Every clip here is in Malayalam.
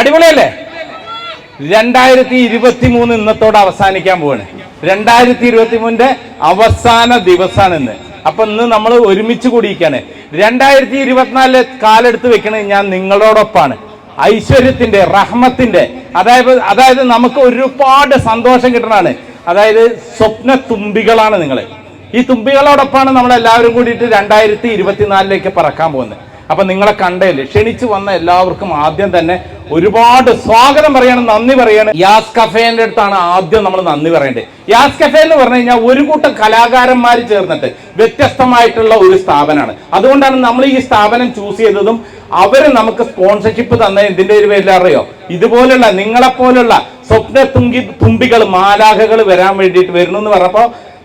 അടിപൊളിയല്ലേ? രണ്ടായിരത്തി ഇരുപത്തി മൂന്ന് ഇന്നത്തോടെ അവസാനിക്കാൻ പോവാണ്. രണ്ടായിരത്തി ഇരുപത്തി മൂന്നിന്റെ അവസാന ദിവസമാണ് ഇന്ന്. അപ്പൊ ഇന്ന് നമ്മൾ ഒരുമിച്ച് കൂടിയിരിക്കാണ്. രണ്ടായിരത്തി ഇരുപത്തിനാലിലെ കാലെടുത്ത് വെക്കണത് ഞാൻ നിങ്ങളോടൊപ്പാണ്. ഐശ്വര്യത്തിന്റെ റഹ്മത്തിന്റെ അതായത് അതായത് നമുക്ക് ഒരുപാട് സന്തോഷം കിട്ടണതാണ് അതായത് സ്വപ്ന തുമ്പികളാണ് നിങ്ങൾ ഈ തുമ്പികളോടൊപ്പമാണ് നമ്മൾ എല്ലാവരും കൂടിയിട്ട് രണ്ടായിരത്തി ഇരുപത്തിനാലിലേക്ക് പറക്കാൻ പോകുന്നത്. അപ്പൊ നിങ്ങളെ കണ്ടേൽ ക്ഷണിച്ചു വന്ന എല്ലാവർക്കും ആദ്യം തന്നെ ഒരുപാട് സ്വാഗതം പറയണം നന്ദി പറയണം. യാസ് കഫേന്റെ അടുത്താണ് ആദ്യം നമ്മൾ നന്ദി പറയേണ്ടത്. യാസ് കഫേ എന്ന് പറഞ്ഞു കഴിഞ്ഞാൽ ഒരു കൂട്ടം കലാകാരന്മാർ ചേർന്നിട്ട് വ്യത്യസ്തമായിട്ടുള്ള ഒരു സ്ഥാപനമാണ്. അതുകൊണ്ടാണ് നമ്മൾ ഈ സ്ഥാപനം ചൂസ് ചെയ്തതും അവർ നമുക്ക് സ്പോൺസർഷിപ്പ് തന്ന എന്തിന്റെ ഒരു പേരിൽ അറിയോ? ഇതുപോലുള്ള നിങ്ങളെപ്പോലുള്ള സ്വപ്ന തുമ്പി തുമ്പികൾ മാലാഖകൾ വരാൻ വേണ്ടിയിട്ട് വരുന്നു എന്ന് പറഞ്ഞപ്പോ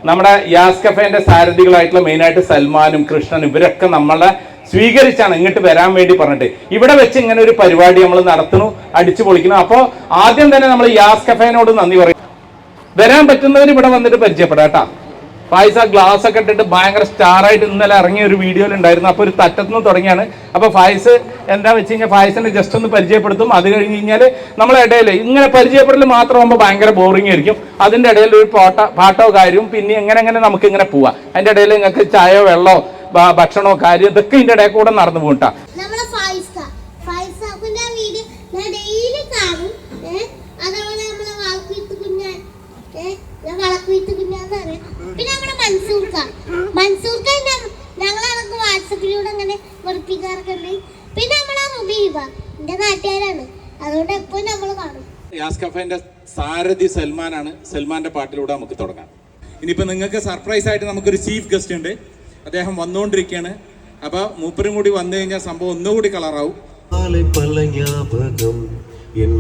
നമ്മുടെ യാസ് കഫേന്റെ സാരഥികളായിട്ടുള്ള മെയിനായിട്ട് സൽമാനും കൃഷ്ണനും ഇവരൊക്കെ നമ്മളെ സ്വീകരിച്ചാണ് ഇങ്ങോട്ട് വരാൻ വേണ്ടി പറഞ്ഞിട്ട്. ഇവിടെ വെച്ച് ഇങ്ങനെ ഒരു പരിപാടി നമ്മൾ നടത്തുന്നു അടിച്ചു പൊളിക്കുന്നു. അപ്പോൾ ആദ്യം തന്നെ നമ്മൾ യാസ് കഫേനോട് നന്ദി പറയും. വരാൻ പറ്റുന്നവർ ഇവിടെ വന്നിട്ട് പരിചയപ്പെടാം കേട്ടാ. ഫായിസ് ഗ്ലാസ് ഒക്കെ ഇട്ടിട്ട് ഭയങ്കര സ്റ്റാർ ആയിട്ട് ഇന്നലെ ഇറങ്ങിയ ഒരു വീഡിയോയിൽ ഉണ്ടായിരുന്നു. അപ്പോൾ ഒരു തട്ടത്തുനിന്ന് തുടങ്ങിയാണ്. അപ്പോൾ ഫായിസ് എന്താ വെച്ച് കഴിഞ്ഞാൽ ഫായിസിനെ ജസ്റ്റ് ഒന്ന് പരിചയപ്പെടുത്തും. അത് കഴിഞ്ഞ് കഴിഞ്ഞാൽ നമ്മളെ ഇടയിൽ ഇങ്ങനെ പരിചയപ്പെടൽ മാത്രമാകുമ്പോൾ ഭയങ്കര ബോറിംഗ് ആയിരിക്കും. അതിന്റെ ഇടയിൽ ഒരു പാട്ട പാട്ടോ കാര്യവും പിന്നെ എങ്ങനെ എങ്ങനെ നമുക്ക് ഇങ്ങനെ പോവാം. അതിന്റെ ഇടയിൽ നിങ്ങൾക്ക് ചായയോ വെള്ളമോ ഭ- ഭക്ഷണമോ കാര്യം ഇതൊക്കെ ഇതിന്റെ ഇടയിൽ കൂടെ നടന്നു പോകട്ടാ നമ്മളെ ഫൈസ ഫൈസാപ്പിന്റെ വീഡിയോ ഞാൻ ഡെയിലി കാണും ഏഹ് നമ്മളെ വളക്കുവിത്ത് കുഞ്ഞാൻ ഏഹ് ഞാൻ വളക്കുവിത്ത് കുഞ്ഞാന്ന് പിന്നെ നമ്മുടെ മൻസൂർക്ക. മൻസൂർക്ക ഞങ്ങൾ അതൊക്കെ വാട്സപ്പിലൂടെ അങ്ങനെ വെറുപ്പിക്കാറൊക്കെ ഉണ്ട്. പിന്നെ നമ്മളെ റുബീബ എന്റെ നാട്ടുകാരാണ്. അതുകൊണ്ട് എപ്പോഴും നമ്മൾ കാണും. യാസ് കഫേന്റെ സാരഥി സൽമാനാണ് സൽമാന്റെ പാട്ടിലൂടെ നമുക്ക് തുടങ്ങാം. ഇനിയിപ്പോ നിങ്ങൾക്ക് സർപ്രൈസ് ആയിട്ട് നമുക്കൊരു ചീഫ് ഗസ്റ്റ് ഉണ്ട്. അദ്ദേഹം വന്നുകൊണ്ടിരിക്കുകയാണ്. അപ്പോൾ മൂപ്പരും കൂടി വന്നു കഴിഞ്ഞാൽ സംഭവം ഒന്നുകൂടി കളറാവും. എൻ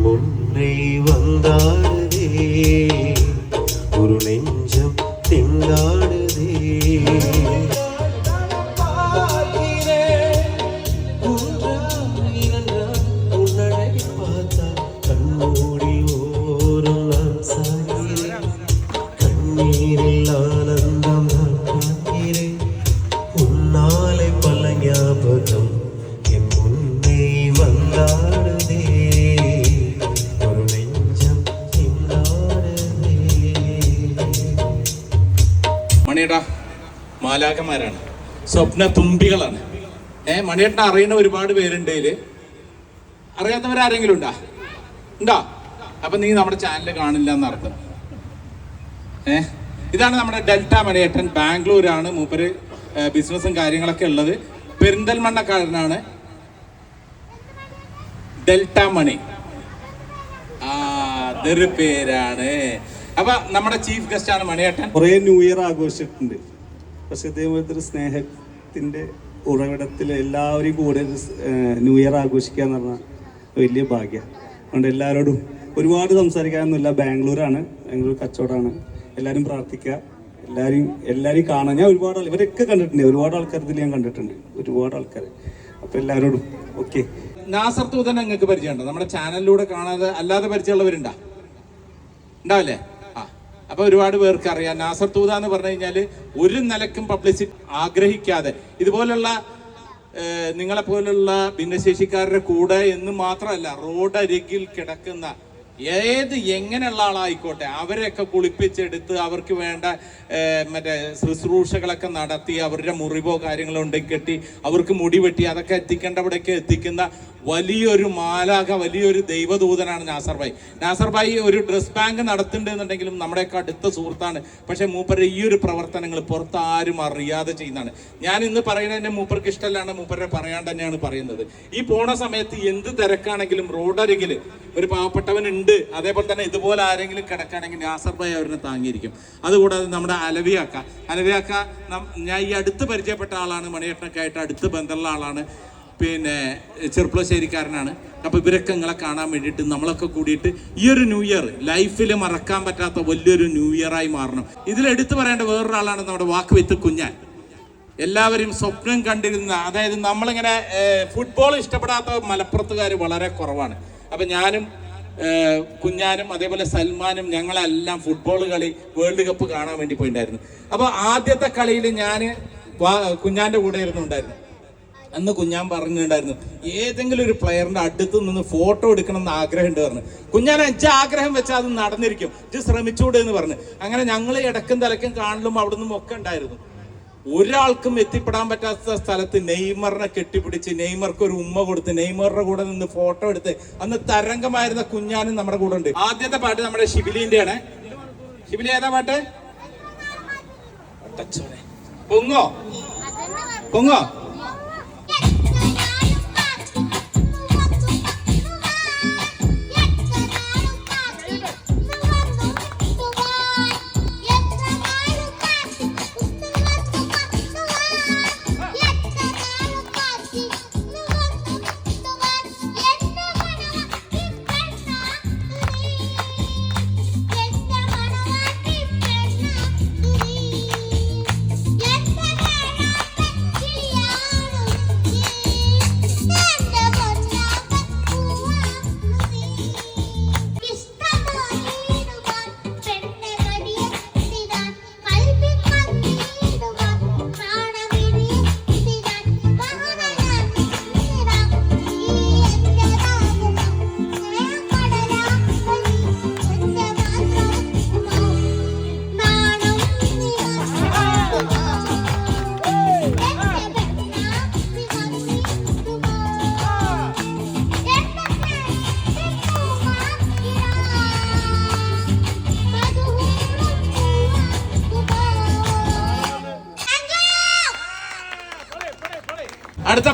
ഒരു നെഞ്ചം തിങ്കാട് മണിയേട്ടാ മാലാഖമാരാണ്. സ്വപ്ന തുമ്പികളാണ് ഏ മണിയേട്ടനെ അറിയുന്ന ഒരുപാട് പേരുണ്ട് ഇതിൽ. അറിയാത്തവരാരെങ്കിലും ഉണ്ടാ? ഉണ്ടോ അപ്പൊ നീ നമ്മുടെ ചാനൽ കാണില്ല എന്നർത്ഥം. ഏ ഇതാണ് നമ്മുടെ ഡെൽറ്റ മണിയേട്ടൻ. ബാംഗ്ലൂരാണ് മൂപ്പര് ബിസിനസ്സും കാര്യങ്ങളൊക്കെ ഉള്ളത്. പെരിന്തൽമണ്ണക്കാരനാണ്. ഡെൽറ്റ മണി. ആ അതൊരു പേരാണ്. അപ്പൊ നമ്മുടെ ചീഫ് ഗസ്റ്റ് ആണ് മണിയേട്ടൻ. കുറെ ന്യൂ ഇയർ ആഘോഷിച്ചിട്ടുണ്ട്. പക്ഷെ ഇതേപോലത്തെ ഒരു സ്നേഹത്തിന്റെ ഉറവിടത്തിൽ എല്ലാവരും കൂടെ ഒരു ന്യൂ ഇയർ ആഘോഷിക്കുക എന്ന് പറഞ്ഞാൽ വലിയ ഭാഗ്യം. അതുകൊണ്ട് എല്ലാവരോടും ഒരുപാട് സംസാരിക്കാനൊന്നുമില്ല. ബാംഗ്ലൂരാണ്. ബാംഗ്ലൂർ കച്ചവടമാണ്. എല്ലാവരും പ്രാർത്ഥിക്കുക. എല്ലാവരും എല്ലാവരെയും കാണാൻ. ഞാൻ ഒരുപാട് ആൾ ഇവരൊക്കെ കണ്ടിട്ടുണ്ട്. ഒരുപാട് ആൾക്കാർ ഇതിൽ ഞാൻ കണ്ടിട്ടുണ്ട്. ഒരുപാട് ആൾക്കാർ അപ്പോൾ എല്ലാവരോടും ഓക്കെ. നാസർ തൂതൻ നിങ്ങൾക്ക് പരിചയമുണ്ടോ? നമ്മുടെ ചാനലിലൂടെ കാണാതെ അല്ലാതെ പരിചയമുള്ളവരുണ്ടാ? ഉണ്ടാവില്ലേ? അപ്പൊ ഒരുപാട് പേർക്ക് അറിയാം. നാസർ തൂത എന്ന് പറഞ്ഞു കഴിഞ്ഞാൽ ഒരു നിലക്കും പബ്ലിസിറ്റി ആഗ്രഹിക്കാതെ ഇതുപോലുള്ള നിങ്ങളെ പോലുള്ള ഭിന്നശേഷിക്കാരുടെ കൂടെ എന്ന് മാത്രമല്ല റോഡരികിൽ കിടക്കുന്ന ഏത് എങ്ങനെയുള്ള ആളായിക്കോട്ടെ അവരെയൊക്കെ കുളിപ്പിച്ചെടുത്ത് അവർക്ക് വേണ്ട മറ്റേ ശുശ്രൂഷകളൊക്കെ നടത്തി അവരുടെ മുറിവോ കാര്യങ്ങളോ ഉണ്ടെങ്കിൽ കെട്ടി അവർക്ക് മുടി വെട്ടി അതൊക്കെ എത്തിക്കേണ്ടവിടേക്ക് എത്തിക്കുന്ന വലിയൊരു മാലാക വലിയൊരു ദൈവദൂതനാണ് നാസർ ഭായി നാസർ ഭായി ഒരു ഡ്രസ് ബാങ്ക് നടത്തുന്നുണ്ടെന്നുണ്ടെങ്കിലും നമ്മുടെയൊക്കെ അടുത്ത സുഹൃത്താണ്. പക്ഷേ മൂപ്പരുടെ ഈ ഒരു പ്രവർത്തനങ്ങൾ പുറത്ത് ആരും അറിയാതെ ചെയ്യുന്നതാണ്. ഞാൻ ഇന്ന് പറയുന്നത് എന്റെ മൂപ്പർക്ക് ഇഷ്ടമല്ലാണ് മൂപ്പരെ പറയാണ്ട് തന്നെയാണ് പറയുന്നത്. ഈ പോണ സമയത്ത് എന്ത് തിരക്കാണെങ്കിലും റോഡരികിൽ ഒരു പാവപ്പെട്ടവൻ ഉണ്ട് അതേപോലെ തന്നെ ഇതുപോലെ ആരെങ്കിലും കിടക്കുകയാണെങ്കിൽ നാസർ ഭായി അവരെ താങ്ങിയിരിക്കും. അതുകൂടാതെ നമ്മുടെ അലവിയാക്ക അലവിയാക്ക ഞാൻ ഈ അടുത്ത് പരിചയപ്പെട്ട ആളാണ്. മണിയേട്ടനൊക്കെ ആയിട്ട് അടുത്ത് ബന്ധമുള്ള ആളാണ്. പിന്നെ ചെറുപ്പശ്ശേരിക്കാരനാണ് അപ്പൊ ഇവരൊക്കെ നിങ്ങളെ കാണാൻ വേണ്ടിയിട്ട് നമ്മളൊക്കെ കൂടിയിട്ട് ഈ ഒരു ന്യൂ ഇയർ ലൈഫിൽ മറക്കാൻ പറ്റാത്ത വലിയൊരു ന്യൂ ഇയറായി മാറണം. ഇതിലെടുത്തു പറയേണ്ട വേറൊരാളാണ് നമ്മുടെ വാക്ക് വിത്ത് കുഞ്ഞാൻ. എല്ലാവരും സ്വപ്നം കണ്ടിരുന്ന അതായത് നമ്മളിങ്ങനെ ഫുട്ബോൾ ഇഷ്ടപ്പെടാത്ത മലപ്പുറത്തുകാർ വളരെ കുറവാണ്. അപ്പൊ ഞാനും കുഞ്ഞാനും അതേപോലെ സൽമാനും ഞങ്ങളെല്ലാം ഫുട്ബോൾ കളി വേൾഡ് കപ്പ് കാണാൻ വേണ്ടി പോയിട്ടുണ്ടായിരുന്നു അപ്പോൾ ആദ്യത്തെ കളിയിൽ ഞാൻ കുഞ്ഞാന്റെ കൂടെ ഇരുന്നുണ്ടായിരുന്നു അന്ന് കുഞ്ഞാൻ പറഞ്ഞിട്ടുണ്ടായിരുന്നു ഏതെങ്കിലും ഒരു പ്ലെയറിന്റെ അടുത്ത് നിന്ന് ഫോട്ടോ എടുക്കണം എന്ന് ആഗ്രഹമുണ്ട് പറഞ്ഞു. കുഞ്ഞാൻ അഞ്ച് ആഗ്രഹം വെച്ചാൽ അത് നടന്നിരിക്കും. ഇത് ശ്രമിച്ചൂടെ എന്ന് പറഞ്ഞു. അങ്ങനെ ഞങ്ങൾ ഇടക്കും തലക്കും കാണലും അവിടെ നിന്നും ഒക്കെ ഉണ്ടായിരുന്നു. ഒരാൾക്കും എത്തിപ്പെടാൻ പറ്റാത്ത സ്ഥലത്ത് നെയ്മറിനെ കെട്ടിപ്പിടിച്ച് നെയ്മർക്ക് ഒരു ഉമ്മ കൊടുത്ത് നെയ്മറുടെ കൂടെ നിന്ന് ഫോട്ടോ എടുത്ത് അന്ന് തരംഗമായിരുന്ന കുഞ്ഞാനും നമ്മുടെ കൂടെ ഉണ്ട്. ആദ്യത്തെ പാട്ട് നമ്മുടെ ഷിബിലിന്റെ ആണ് ഷിബിലി ഏതാ പാട്ട്. പൊങ്ങോ? പൊങ്ങോ?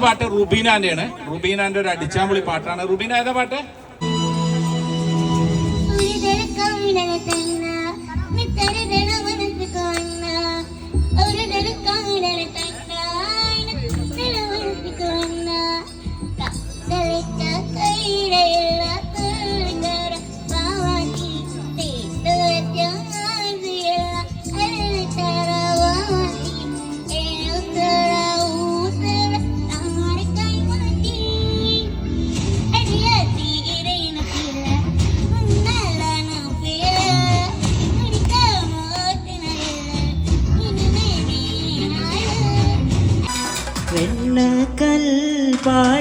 പാട്ട് റുബീനാന്റെ ആണ് റുബീനാന്റെ ഒരു അടിച്ചാമ്പുളി പാട്ടാണ്. റുബീന ഏതാ പാട്ട്?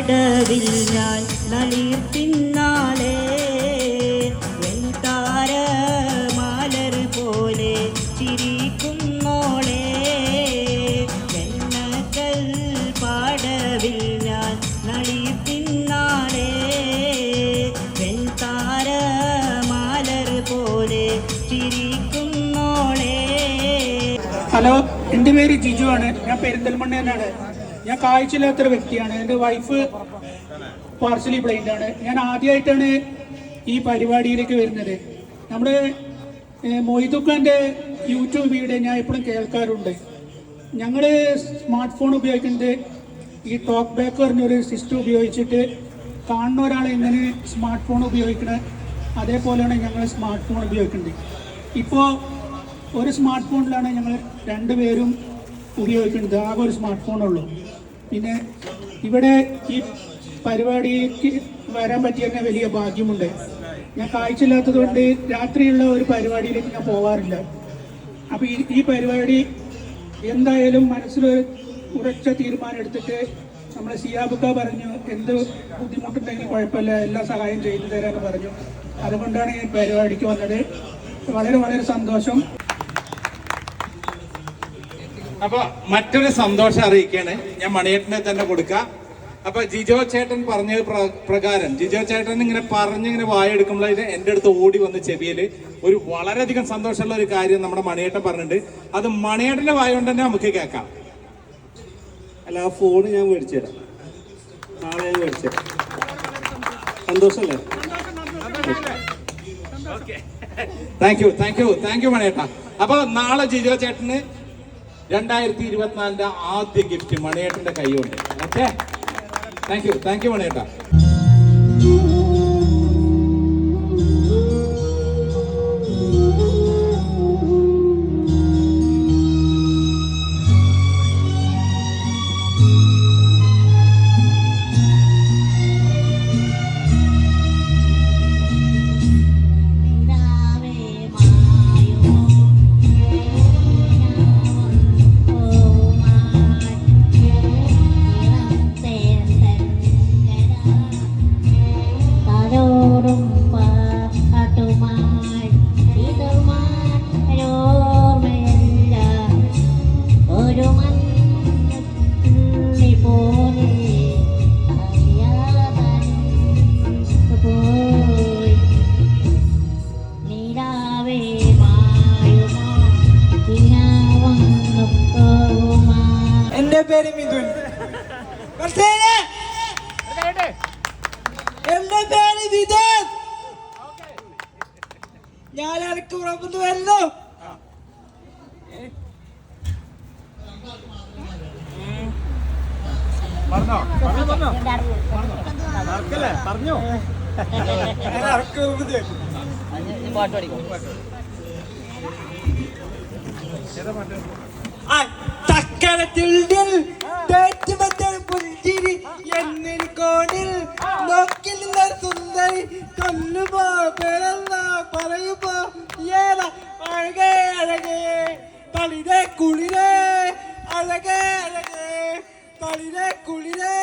പാടവിൽ ഞാൻ നളിർ പിന്നാലെ താര മാലർ പോലെ ചിരിക്കുന്നോളെ. എന്നകൽ പാടവിൽ ഞാൻ നളിർ പിന്നാലെ താര മാലർ പോലെ ചിരിക്കുന്നോളെ. ഹലോ എന്റെ പേര് ജിജു ആണ്. ഞാൻ പെരിന്തൽമണ്ണേനാണ് ഞാൻ കാഴ്ചയില്ലാത്തൊരു വ്യക്തിയാണ്. എന്റെ വൈഫ് പാർസലി ബ്ലൈൻഡ് ആണ്. ഞാൻ ആദ്യമായിട്ടാണ് ഈ പരിപാടിയിലേക്ക് വരുന്നത്. നമ്മുടെ മൊയ്തുഖാന്റെ യൂട്യൂബ് വീഡിയോ ഞാൻ എപ്പോഴും കേൾക്കാറുണ്ട്. ഞങ്ങൾ സ്മാർട്ട് ഫോൺ ഉപയോഗിക്കുന്നത് ഈ ടോക്ക് ബാക്ക് പറഞ്ഞൊരു സിസ്റ്റം ഉപയോഗിച്ചിട്ട് കാണുന്ന ഒരാൾ എങ്ങനെ സ്മാർട്ട് ഫോൺ ഉപയോഗിക്കണത് അതേപോലെയാണ് ഞങ്ങൾ സ്മാർട്ട് ഫോൺ ഉപയോഗിക്കുന്നത് ഇപ്പോൾ ഒരു സ്മാർട്ട് ഫോണിലാണ് ഞങ്ങൾ രണ്ടുപേരും ഉപയോഗിക്കുന്നത് ആകെ ഒരു സ്മാർട്ട് ഫോണുള്ളൂ പിന്നെ ഇവിടെ ഈ പരിപാടിക്ക് വരാൻ പറ്റിയ വലിയ ഭാഗ്യമുണ്ട്. ഞാൻ കാഴ്ചയില്ലാത്തത് കൊണ്ട് രാത്രിയുള്ള ഒരു പരിപാടിയിലേക്ക് ഞാൻ പോവാറില്ല. അപ്പോൾ ഈ ഈ പരിപാടി എന്തായാലും മനസ്സിലൊരു ഉറച്ച തീരുമാനം എടുത്തിട്ട് നമ്മളെ സിയാബുക്ക പറഞ്ഞു എന്ത് ബുദ്ധിമുട്ടുണ്ടെങ്കിൽ കുഴപ്പമില്ല എല്ലാ സഹായം ചെയ്തു തരാമെന്ന് പറഞ്ഞു. അതുകൊണ്ടാണ് ഈ പരിപാടിക്ക് വന്നത്. വളരെ വളരെ സന്തോഷം. അപ്പൊ മറ്റൊരു സന്തോഷം അറിയിക്കാണ് ഞാൻ മണിയേട്ടനെ തന്നെ കൊടുക്കാം. അപ്പൊ ജിജോ ചേട്ടൻ പറഞ്ഞ പ്രകാരം ജിജോ ചേട്ടൻ ഇങ്ങനെ പറഞ്ഞിങ്ങനെ വായെടുക്കുമ്പോൾ എന്റെ അടുത്ത് ഓടി വന്ന് ചെവിയിൽ ഒരു വളരെയധികം സന്തോഷമുള്ള ഒരു കാര്യം നമ്മുടെ മണിയേട്ടൻ പറഞ്ഞിട്ടുണ്ട്. അത് മണിയേട്ടന്റെ വായ കൊണ്ട് തന്നെ നമുക്ക് കേൾക്കാം. അല്ല ആ ഫോൺ ഞാൻ മേടിച്ചു തരാം. നാളെ ഞാൻ മേടിച്ചു തരാം. സന്തോഷമല്ലേ? Thank you thank you thank you മണിയേട്ട. അപ്പൊ നാളെ ജിജോ ചേട്ടന് രണ്ടായിരത്തി ഇരുപത്തിനാലിന്റെ ആദ്യ ഗിഫ്റ്റ് മണിയേട്ടന്റെ കൊണ്ട് okay thank you thank you മണിയേട്ട. കോണിൽ നോക്കിൽ നിന്ന സുന്ദരി കുളിരേ. കുളിരേ.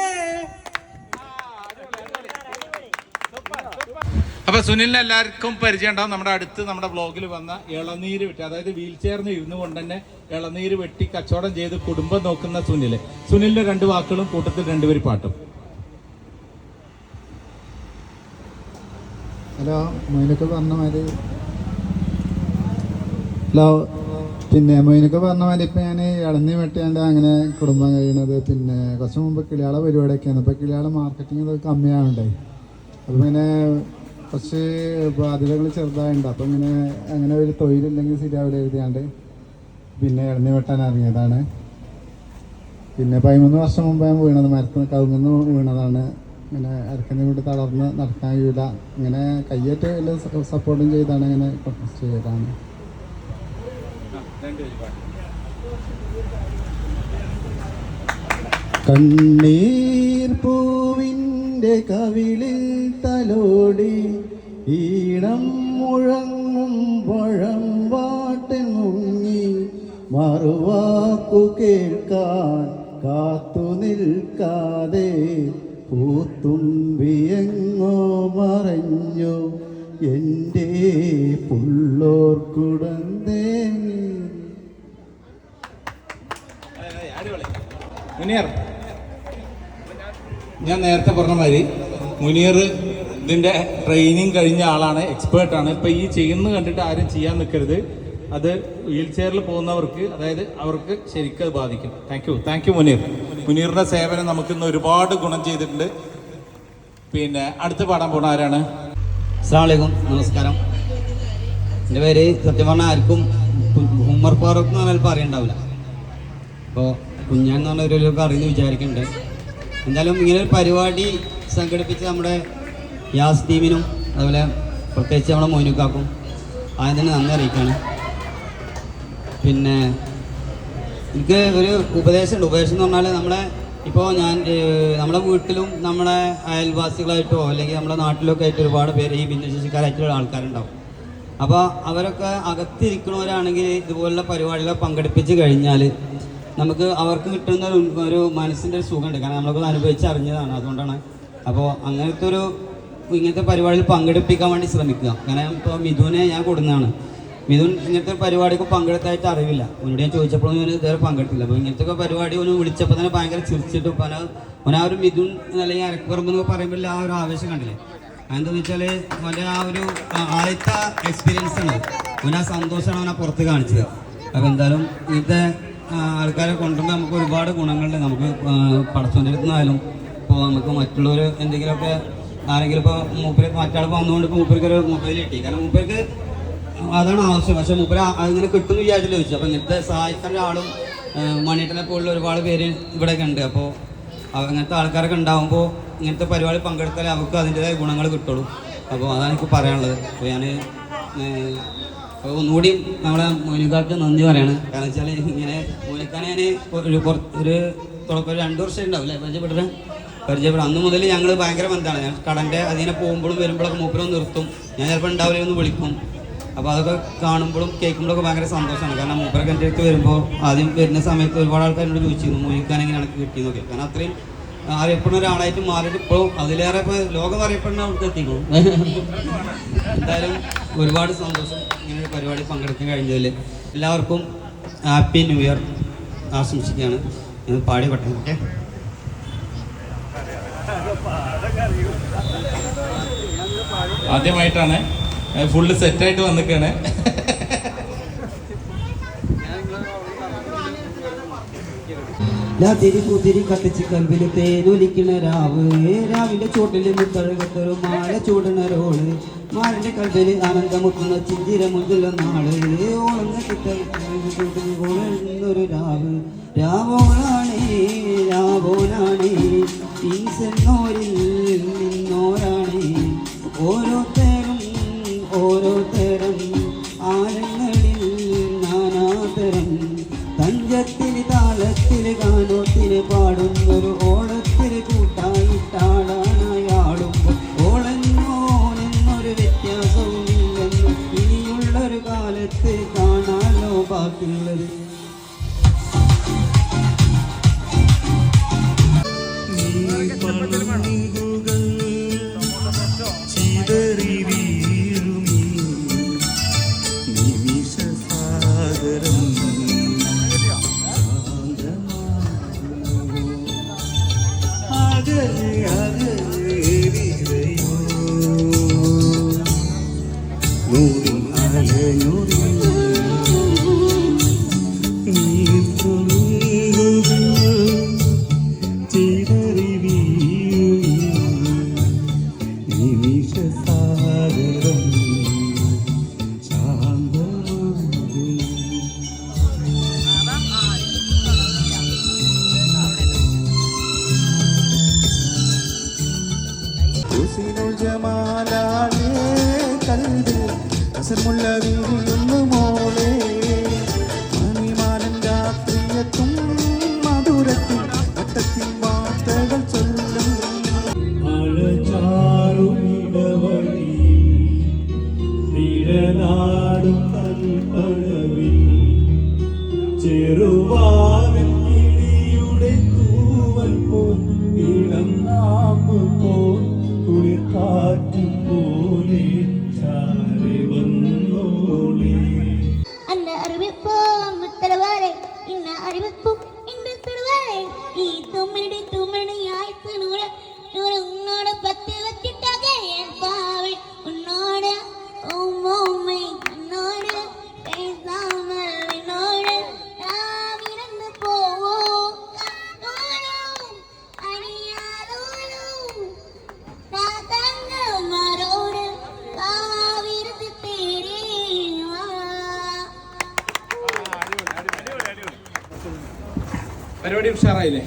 അപ്പൊ സുനിലിന് എല്ലാവർക്കും പരിചയം ഉണ്ടാവും. നമ്മുടെ അടുത്ത് നമ്മുടെ ബ്ലോഗിൽ വന്ന ഇളനീര് വെട്ടി അതായത് വീൽ ചെയറിന് ഇരുന്നു കൊണ്ട് തന്നെ ഇളനീര് വെട്ടി കച്ചവടം ചെയ്ത് കുടുംബം നോക്കുന്ന സുനിൽ. സുനിലിന്റെ രണ്ട് വാക്കുകളും കൂട്ടത്തിൽ രണ്ടുപേര് പാട്ടും. ഹലോ മൊയിനൊക്കെ പറഞ്ഞ മാതിരി. പിന്നെ മൊയിനൊക്കെ പറഞ്ഞ മാതിരി ഇപ്പം ഞാൻ ഇളഞ്ഞ് വെട്ടിയാണ്ട് അങ്ങനെ കുടുംബം കഴിയണത് പിന്നെ കുറച്ച് മുമ്പ് കിളിയാളെ പരിപാടിയൊക്കെയാണ്. ഇപ്പോൾ കിളിയാളെ മാർക്കറ്റിംഗ് ഇതൊക്കെ കമ്മിയാണുണ്ടായി അപ്പം ഇങ്ങനെ കുറച്ച് ബാധ്യതകൾ ചെറുതായിട്ടുണ്ട് അപ്പം ഇങ്ങനെ അങ്ങനെ ഒരു തൊഴിലില്ലെങ്കിൽ ശരിയാവില്ല എഴുതിയാണ്ട് പിന്നെ ഇളഞ്ഞ് വെട്ടാൻ ഇറങ്ങിയതാണ്. പിന്നെ പതിമൂന്ന് വർഷം മുമ്പ് ഞാൻ വീണത്. മരത്തിന് കവുങ്ങുന്ന് വീണതാണ്. ഇങ്ങനെ അരക്കനെ കൊണ്ട് തളർന്ന് നടക്കാൻ കഴിയില്ല. ഇങ്ങനെ കയ്യേറ്റ് വലിയ സപ്പോർട്ടും ചെയ്താണ് ഇങ്ങനെ ചെയ്തതാണ്. കണ്ണീർ പൂവിന്റെ കവിളിൽ തലോടി ഈണം മുഴങ്ങും പഴം പാട്ടൻ മുങ്ങി മറുവാക്കു കേൾക്കാൻ കാത്തു നിൽക്കാതെ പൂത്തുമ്പിയെങ്ങോ മറഞ്ഞു. എന്റെ പുള്ളോർക്കുടന്തേങ്ങി മുനിയർ ഞാൻ നേരത്തെ പറഞ്ഞ മാതിരി മുനീർ ഇതിന്റെ ട്രെയിനിങ് കഴിഞ്ഞ ആളാണ് എക്സ്പേർട്ടാണ് ഇപ്പൊ ഈ ചെയ്യുന്നത് കണ്ടിട്ട് ആരും ചെയ്യാൻ നിൽക്കരുത്. അത് വീൽ ചെയറിൽ പോകുന്നവർക്ക് അതായത് അവർക്ക് ശരിക്കും അത് ബാധിക്കും. Thank you thank you Muneer. മുനീറിന്റെ സേവനം നമുക്ക് ഇന്ന് ഒരുപാട് ഗുണം ചെയ്തിട്ടുണ്ട്. പിന്നെ അടുത്ത് പാടാൻ പോണ ആരാണ്? അസ്സാമലൈക്കും നമസ്കാരം. എന്റെ പേര് സത്യം പറഞ്ഞാൽ ആർക്കും ഉമ്മർ ഫാറൂഖ് എന്ന് പറഞ്ഞാൽ അറിയണ്ടാവില്ല അപ്പോൾ കുഞ്ഞാൻ എന്ന് പറഞ്ഞ ഒരു അറിയുന്നു വിചാരിക്കുന്നുണ്ട് എന്തായാലും ഇങ്ങനെ ഒരു പരിപാടി സംഘടിപ്പിച്ച് നമ്മുടെ യാസ് ടീമിനും അതുപോലെ പ്രത്യേകിച്ച് നമ്മുടെ മോനുക്കാക്കും ആദ്യം തന്നെ നന്ദി അറിയിക്കുകയാണ് പിന്നെ എനിക്ക് ഒരു ഉപദേശമുണ്ട്. ഉപദേശം എന്ന് പറഞ്ഞാൽ നമ്മളെ ഇപ്പോൾ ഞാൻ നമ്മുടെ വീട്ടിലും നമ്മുടെ അയൽവാസികളായിട്ടോ അല്ലെങ്കിൽ നമ്മുടെ നാട്ടിലൊക്കെ ആയിട്ട് ഒരുപാട് പേര് ഈ ഭിന്നശേഷിക്കാരായിട്ടുള്ള ആൾക്കാരുണ്ടാവും. അപ്പോൾ അവരൊക്കെ അകത്തിരിക്കുന്നവരാണെങ്കിൽ ഇതുപോലുള്ള പരിപാടികൾ പങ്കെടുപ്പിച്ച് കഴിഞ്ഞാൽ നമുക്ക് അവർക്ക് കിട്ടുന്ന ഒരു ഒരു മനസ്സിന്റെ ഒരു സുഖമുണ്ട്. കാരണം നമ്മളൊക്കെ അനുഭവിച്ച് അറിഞ്ഞതാണ് അതുകൊണ്ടാണ്. അപ്പോൾ അങ്ങനത്തെ ഒരു ഇങ്ങനത്തെ പരിപാടിയിൽ പങ്കെടുപ്പിക്കാൻ വേണ്ടി ശ്രമിക്കുക. കാരണം ഇപ്പോൾ മിഥുനെ ഞാൻ കൊടുക്കുന്നതാണ് മിഥുൻ ഇങ്ങനത്തെ ഒരു പരിപാടിക്ക് പങ്കെടുത്തായിട്ട് അറിവില്ല. അവനോട് ഞാൻ ചോദിച്ചപ്പോൾ ഞാൻ ഇതുവരെ പങ്കെടുത്തില്ല അപ്പോൾ ഇങ്ങനത്തെ ഒക്കെ പരിപാടി ഒന്ന് വിളിച്ചപ്പോൾ തന്നെ ഭയങ്കര ചിരിച്ചിട്ട് പല അവൻ ഒരു മിഥുൻ അല്ലെങ്കിൽ അരക്കുറമ്പ് എന്നൊക്കെ പറയുമ്പോൾ ആ ഒരു ആവേശം കണ്ടില്ലേ? അതെന്താണെന്ന് വെച്ചാൽ അവന്റെ ആ ഒരു ആദ്യത്തെ എക്സ്പീരിയൻസ് ആണ്. അവൻ ആ സന്തോഷമാണ് അവനെ പുറത്ത് കാണിച്ചത്. അപ്പോൾ എന്തായാലും ഇങ്ങനത്തെ ആൾക്കാരെ കൊണ്ടുവരുമ്പോൾ നമുക്ക് ഒരുപാട് ഗുണങ്ങളുണ്ട്. നമുക്ക് പടച്ചോന്റെ ഇപ്പോൾ നമുക്ക് മറ്റുള്ളവർ എന്തെങ്കിലുമൊക്കെ ആരെങ്കിലും ഇപ്പോൾ മൂപ്പര് മറ്റാൾ വന്നുകൊണ്ട് ഇപ്പോൾ മൂപ്പർക്ക് മൊബൈൽ കിട്ടി. കാരണം മൂപ്പർക്ക് അതാണ് ആവശ്യം. പക്ഷെ മൂപ്പര് അങ്ങനെ കിട്ടുന്നു വിചാരിച്ചില്ല ചോദിച്ചു. അപ്പൊ ഇങ്ങനത്തെ സഹായിക്കാൻ ഒരാളും മണിയേട്ടനെ പോലുള്ള ഒരുപാട് പേര് ഇവിടെയൊക്കെ ഉണ്ട്. അപ്പോൾ അങ്ങനത്തെ ആൾക്കാരൊക്കെ ഉണ്ടാകുമ്പോൾ ഇങ്ങനത്തെ പരിപാടി പങ്കെടുത്താലേ അവർക്ക് അതിന്റെതായ ഗുണങ്ങൾ കിട്ടുള്ളൂ. അപ്പോൾ അതാണ് എനിക്ക് പറയാനുള്ളത്. അപ്പോൾ ഞാൻ ഒന്നുകൂടി നമ്മളെ മോനിക്കാർക്ക് നന്ദി പറയാണ്. കാരണം വെച്ചാൽ ഇങ്ങനെ മോനിക്കാനെ ഞാൻ ഒരു ഒരു ഒരു രണ്ട് വർഷം ഉണ്ടാവും അല്ലേ? പരിചയപ്പെട്ടത് പരിചയപ്പെടും അന്ന് മുതൽ ഞങ്ങൾ ഭയങ്കര ബന്ധമാണ് ഞാൻ കടന്റെ അതിനെ പോകുമ്പോഴും വരുമ്പോഴൊക്കെ മൂപ്പരും നിർത്തും. ഞാൻ ചിലപ്പോൾ ഉണ്ടാവില്ല ഒന്ന് വിളിക്കും. അപ്പോൾ അതൊക്കെ കാണുമ്പോഴും കേൾക്കുമ്പോഴൊക്കെ ഭയങ്കര സന്തോഷമാണ്. കാരണം മൂപ്പരൊക്കെ എന്റെ അടുത്ത് വരുമ്പോൾ ആദ്യം വരുന്ന സമയത്ത് ഒരുപാട് ആൾക്കാർ എന്നോട് ചോദിച്ചിരുന്നു മോനിക്കാൻ എങ്ങനെ എനിക്ക് കിട്ടിയെന്നൊക്കെ കാരണം അത്രയും അറിയപ്പെടുന്ന ഒരാളായിട്ട് മാറിയിട്ട് ഇപ്പോഴും അതിലേറെ ഇപ്പോൾ ലോകം അറിയപ്പെടുന്ന അവിടുത്തെ എത്തിക്കണം. എന്തായാലും ഒരുപാട് സന്തോഷം ഇങ്ങനെ ഒരു പരിപാടി പങ്കെടുക്കാൻ കഴിഞ്ഞതിൽ എല്ലാവർക്കും ഹാപ്പി ന്യൂ ഇയർ ആശംസിക്കുകയാണ്. ഇത് പാടി പെട്ടെന്ന് ഓക്കെ? ആദ്യമായിട്ടാണ് ഫുള്ള് സെറ്റായിട്ട് വന്നിക്കാണ്. തിരി കുതിരി കത്തിച്ച് കൽവിൽ തേനൊലിക്കണ രാവ്. രാവിലെ ചോട്ടിൽ മുത്തഴകത്തൊരു മാല ചൂടണ റോൾ മാലിന്റെ കൽബിൽ ആനന്ദമുട്ടുന്ന ചിന്തിര മുതലുള്ള നാൾ. ഓളന്ന കിട്ടുന്നൊരു രാവ്. രാവോളാണേ രാവോനാണേ ഈസെന്നോരിൽ നിന്നോരാണേ. ഓരോരുത്തരും തരം ആഴങ്ങളിൽ നാനാതരം തഞ്ചത്തിന് താളത്തിന് നൂറിൻ അലയൊറി പരിപാടി ഉഷാറായില്ലേ?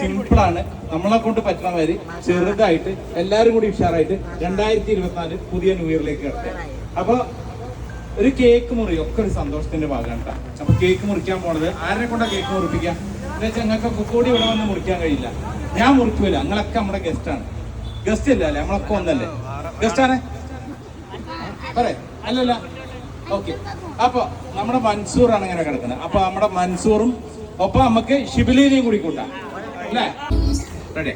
സിമ്പിളാണ്. നമ്മളെ കൊണ്ട് പറ്റുന്ന മാതിരി ചെറുതായിട്ട് എല്ലാവരും കൂടി ഉഷാറായിട്ട് രണ്ടായിരത്തി ഇരുപത്തിനാല് പുതിയ ന്യൂ ഇയറിലേക്ക് കിടക്കുക അപ്പൊ ഒരു കേക്ക് മുറി ഒക്കെ ഒരു സന്തോഷത്തിന്റെ ഭാഗമാണ് കേട്ടോ അപ്പൊ കേക്ക് മുറിക്കാൻ പോണത് ആരെ കൊണ്ടാ കേക്ക് മുറിപ്പിക്കാം? എന്താ വെച്ചാൽ ഞങ്ങൾക്ക് കൂടി ഇവിടെ വന്ന് മുറിക്കാൻ കഴിയില്ല. ഞാൻ മുറിക്കൂല. നിങ്ങളൊക്കെ നമ്മുടെ ഗസ്റ്റ് ആണ്. ഗസ്റ്റ് അല്ല? നമ്മളൊക്കെ ഒന്നല്ലേ? ഗസ്റ്റ് ആണ്? പറയേ. അല്ലല്ല. ഓക്കെ അപ്പൊ നമ്മുടെ മൻസൂറാണ് ഇങ്ങനെ കിടക്കുന്നത്. അപ്പൊ നമ്മുടെ മൻസൂറും ഒപ്പം നമുക്ക് ഷിബിലിനെയും കൂടി കൂട്ടാം. അല്ലേ? റെഡി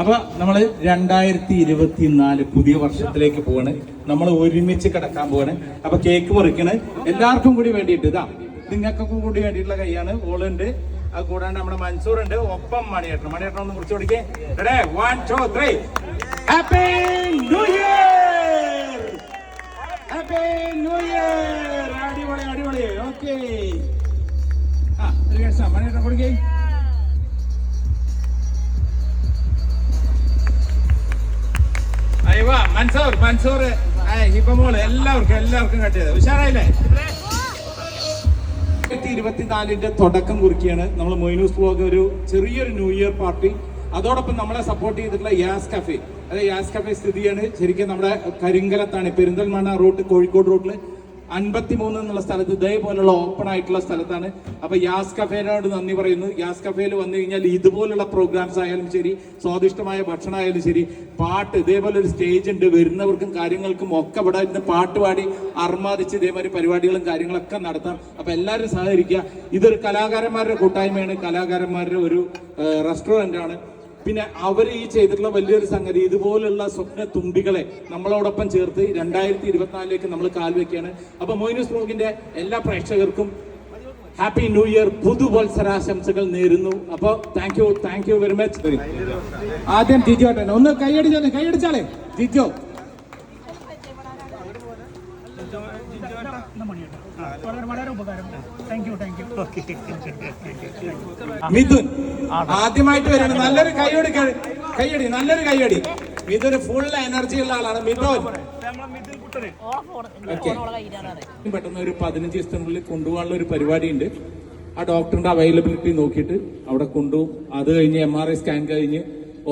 അപ്പൊ നമ്മൾ രണ്ടായിരത്തി ഇരുപത്തി നാല് പുതിയ വർഷത്തിലേക്ക് പോവാണ്. നമ്മൾ ഒരുമിച്ച് കിടക്കാൻ പോവാണ്. അപ്പൊ കേക്ക് മുറിക്കണ് എല്ലാവർക്കും കൂടി വേണ്ടിയിട്ട് ഇതാ. നിങ്ങൾക്കൊക്കെ കൂടി വേണ്ടിയിട്ടുള്ള കൈയാണ്. ഓളുണ്ട്. അത് കൂടാണ്ട് നമ്മുടെ മൻസൂർ ഉണ്ട് ഒപ്പം മണിയേട്ടൻ മണിയേട്ടൻ ഒന്ന് കുറിച്ച് കൊടുക്കേ one two three happy new year happy new year. അടിപൊളി അടിപൊളി. ഓക്കെ. ആ ഒരു കേസാ മണിയേട്ടൻ കൊടുക്കേ. മൻസൂർ മൻസൂർ. ഹിപ്പമോൾ എല്ലാവർക്കും എല്ലാവർക്കും കട്ടിയത് ഉഷാറായില്ലേ? ഇരുപത്തിനാലിന്റെ തുടക്കം കുറിക്കുകയാണ്. നമ്മൾ മൊയ്നൂസ് ബ്ലോഗ് ഒരു ചെറിയൊരു ന്യൂ ഇയർ പാർട്ടി. അതോടൊപ്പം നമ്മളെ സപ്പോർട്ട് ചെയ്തിട്ടുള്ള യാസ് കഫേ. അതായത് യാസ് കഫേ സ്ഥിതിയാണ്. ശരിക്കും നമ്മുടെ കരിങ്കലത്താണ് പെരിന്തൽമണ്ണ റൂട്ട് കോഴിക്കോട് റൂട്ടിൽ അൻപത്തിമൂന്ന് എന്നുള്ള സ്ഥലത്ത് ഇതേപോലുള്ള ഓപ്പൺ ആയിട്ടുള്ള സ്ഥലത്താണ്. അപ്പൊ യാസ് കഫേനോട് നന്ദി പറയുന്നു. യാസ് കഫേയിൽ വന്നു കഴിഞ്ഞാൽ ഇതുപോലുള്ള പ്രോഗ്രാംസ് ആയാലും ശരി സ്വാദിഷ്ടമായ ഭക്ഷണം ആയാലും ശരി പാട്ട് ഇതേപോലെ ഒരു സ്റ്റേജ് ഉണ്ട്. വരുന്നവർക്കും കാര്യങ്ങൾക്കും ഒക്കെ ഇവിടെ ഇരുന്ന് പാട്ട് പാടി അർമാദിച്ച് ഇതേമാതിരി പരിപാടികളും കാര്യങ്ങളൊക്കെ നടത്താം. അപ്പൊ എല്ലാവരും സഹകരിക്കുക. ഇതൊരു കലാകാരന്മാരുടെ കൂട്ടായ്മയാണ്. കലാകാരന്മാരുടെ ഒരു റെസ്റ്റോറന്റ് ആണ്. പിന്നെ അവർ ഈ ചെയ്തിട്ടുള്ള വലിയൊരു സംഗതി ഇതുപോലുള്ള സ്വപ്ന തുമ്പികളെ നമ്മളോടൊപ്പം ചേർത്ത് രണ്ടായിരത്തി ഇരുപത്തിനാലിലേക്ക് നമ്മൾ കാൽവെക്കുകയാണ് അപ്പൊ മൊയ്നൂസ് ബ്ലോഗിന്റെ എല്ലാ പ്രേക്ഷകർക്കും ഹാപ്പി ന്യൂ ഇയർ പുതുവത്സരാശംസകൾ നേരുന്നു. അപ്പൊ thank you thank you very much ആദ്യം ജിജോ ഒന്ന് കൈയടിച്ചാലേ കൈയടിച്ചാലേ ജിജോ. വളരെ ഉപകാരം മിഥുൻ ആദ്യമായിട്ട് വരുന്നത് നല്ലൊരു കൈയടി കൈയടി നല്ലൊരു കൈയടി മിഥുന് ഫുൾ എനർജി ഉള്ള ആളാണ്. മിഥുൻ. പെട്ടെന്ന് ഒരു പതിനഞ്ച് ദിവസത്തിനുള്ളിൽ കൊണ്ടുപോകാനുള്ള ഒരു പരിപാടി ഉണ്ട് ആ ഡോക്ടറിന്റെ അവൈലബിലിറ്റി നോക്കിയിട്ട് അവിടെ കൊണ്ടുപോകും. അത് കഴിഞ്ഞ് എം ആർ ഐ സ്കാൻ കഴിഞ്ഞ്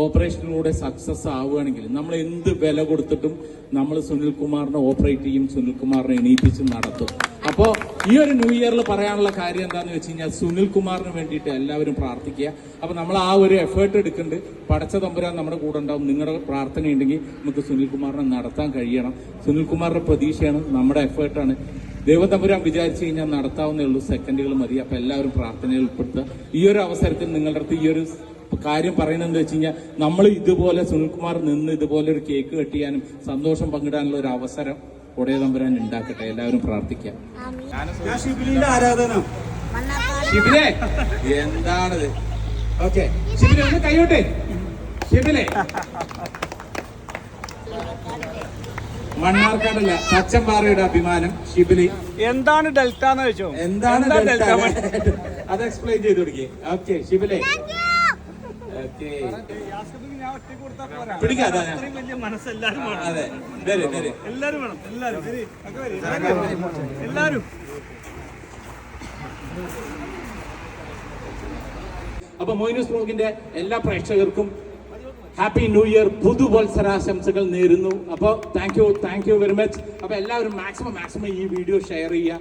ഓപ്പറേഷനിലൂടെ സക്സസ് ആവുകയാണെങ്കിൽ നമ്മൾ എന്ത് വില കൊടുത്തിട്ടും നമ്മൾ സുനിൽ കുമാറിനെ ഓപ്പറേറ്റ് ചെയ്യും. സുനിൽ കുമാറിനെ എണീപ്പിച്ച് നടത്തും. അപ്പോ ഈ ഒരു ന്യൂ ഇയറിൽ പറയാനുള്ള കാര്യം എന്താന്ന് വെച്ച് കഴിഞ്ഞാൽ സുനിൽ കുമാറിന് വേണ്ടിയിട്ട് എല്ലാവരും പ്രാർത്ഥിക്കുക. അപ്പൊ നമ്മൾ ആ ഒരു എഫേർട്ട് എടുക്കുന്നുണ്ട് പടച്ച തമ്പുരാൻ നമ്മുടെ കൂടെ ഉണ്ടാവും. നിങ്ങളുടെ പ്രാർത്ഥന ഉണ്ടെങ്കിൽ നമുക്ക് സുനിൽ കുമാറിനെ നടത്താൻ കഴിയണം. സുനിൽ കുമാറിന്റെ പ്രതീക്ഷയാണ് നമ്മുടെ എഫേർട്ടാണ് ദൈവതമ്പുരാൻ വിചാരിച്ചു കഴിഞ്ഞാൽ നടത്താവുന്നേ ഉള്ളൂ. സെക്കൻഡുകൾ മതി. അപ്പൊ എല്ലാവരും പ്രാർത്ഥനയിൽ ഉൾപ്പെടുത്തുക. ഈ ഒരു അവസരത്തിൽ നിങ്ങളുടെ അടുത്ത് ഈ ഒരു കാര്യം പറയുന്നത് വെച്ച് കഴിഞ്ഞാൽ നമ്മൾ ഇതുപോലെ സുനിൽകുമാർ നിന്ന് ഇതുപോലെ ഒരു കേക്ക് കെട്ടിയാനും സന്തോഷം പങ്കിടാനുള്ള ഒരു അവസരം ഉടയ തമ്പുരാൻ ഉണ്ടാക്കട്ടെ എല്ലാവരും പ്രാർത്ഥിക്കാം. ഞാൻ ഷിബിലിന്റെ ആരാധന. ഷിബിലെ എന്താണിത്? ഓക്കെ ശിബിലെ ഒന്ന് കൈയോട്ടെ ശിബിലെ. മണ്ണാർക്കാടല്ല തച്ചമ്പാറയുടെ അഭിമാനം ഷിബിലി എന്താണ് ഡെൽറ്റ എന്ന് എന്താണ് ഡെൽറ്റ? ഡെൽറ്റ? അത് എക്സ്പ്ലെയിൻ ചെയ്ത് കൊടുക്കേ. ഓക്കെ ഷിബിലെ ഓക്കെ പിടിക്കാതെ വലിയ മനസ്സെല്ലാരും വേണം അതെ വരും വരും. എല്ലാരും വേണം എല്ലാരും. എല്ലാരും. അപ്പൊ മോയിനു ബ്ലോഗിന്റെ എല്ലാ പ്രേക്ഷകർക്കും ഹാപ്പി ന്യൂ ഇയർ പുതുവത്സരാശംസകൾ നേരുന്നു. അപ്പോൾ thank you thank you very much അപ്പൊ എല്ലാവരും മാക്സിമം മാക്സിമം ഈ വീഡിയോ ഷെയർ ചെയ്യുക.